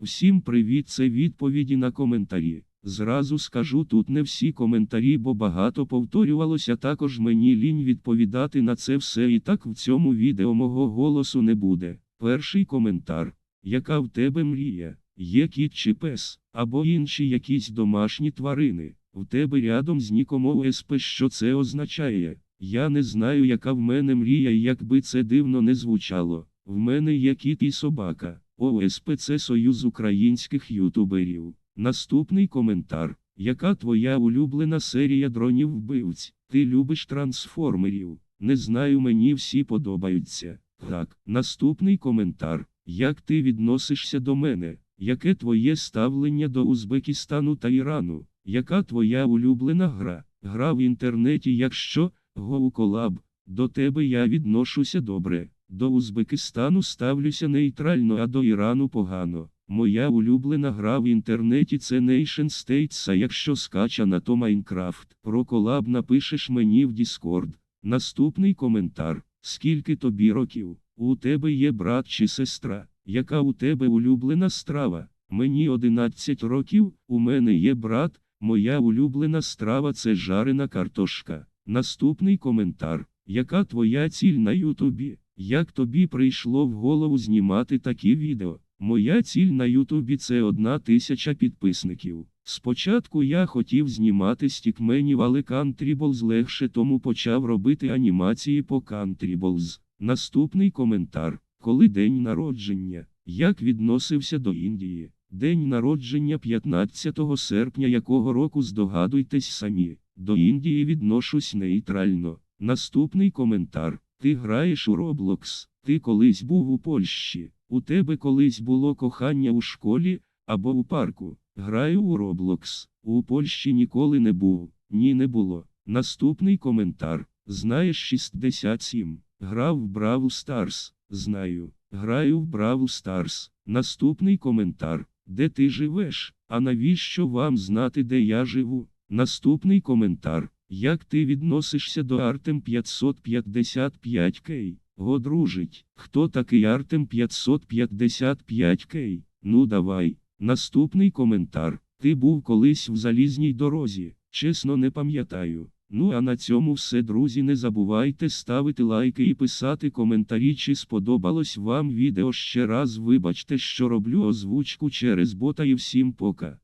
Всім привіт, це відповіді на коментарі. Зразу скажу тут не всі коментарі, бо багато повторювалося, також мені лінь відповідати на це все і так в цьому відео мого голосу не буде. Перший коментар. Яка в тебе мрія? Є кіт чи пес, або інші якісь домашні тварини. В тебе рядом з ніком ОСП, що це означає? Я не знаю, яка в мене мрія, і як би це дивно не звучало. В мене є кіт і собака. ОСП це Союз українських ютуберів. Наступний коментар. Яка твоя улюблена серія дронів вбивць? Ти любиш трансформерів? Не знаю, мені всі подобаються. Так, наступний коментар. Як ти відносишся до мене? Яке твоє ставлення до Узбекистану та Ірану? Яка твоя улюблена гра? Гра в інтернеті, якщо Гоуколаб, до тебе я відношуся добре. До Узбекистану ставлюся нейтрально, а до Ірану погано. Моя улюблена гра в інтернеті це Nation States, а якщо скачана, то Майнкрафт. Про колаб напишеш мені в Discord. Наступний коментар. Скільки тобі років? У тебе є брат чи сестра? Яка у тебе улюблена страва? Мені 11 років, у мене є брат, моя улюблена страва це жарена картошка. Наступний коментар. Яка твоя ціль на Ютубі? Як тобі прийшло в голову знімати такі відео? Моя ціль на Ютубі це одна тисяча підписників. Спочатку я хотів знімати стікменів, але Countryballs легше, тому почав робити анімації по Countryballs. Наступний коментар. Коли день народження? Як відносився до Індії? День народження 15 серпня якого року здогадуйтесь самі. До Індії відношусь нейтрально. Наступний коментар. Ти граєш у Roblox. Ти колись був у Польщі. У тебе колись було кохання у школі або у парку. Граю у Roblox. У Польщі ніколи не був. Ні, не було. Наступний коментар. Знаєш 67. Грав в Бравл Stars. Знаю. Граю в Бравл Stars. Наступний коментар. Де ти живеш? А навіщо вам знати, де я живу? Наступний коментар. Як ти відносишся до Артем 555 кей? Го дружить. Хто такий Артем 555 кей? Ну давай. Наступний коментар. Ти був колись в залізній дорозі. Чесно не пам'ятаю. Ну а на цьому все, друзі. Не забувайте ставити лайки і писати коментарі, чи сподобалось вам відео ще раз. Вибачте, що роблю озвучку через бота і всім пока.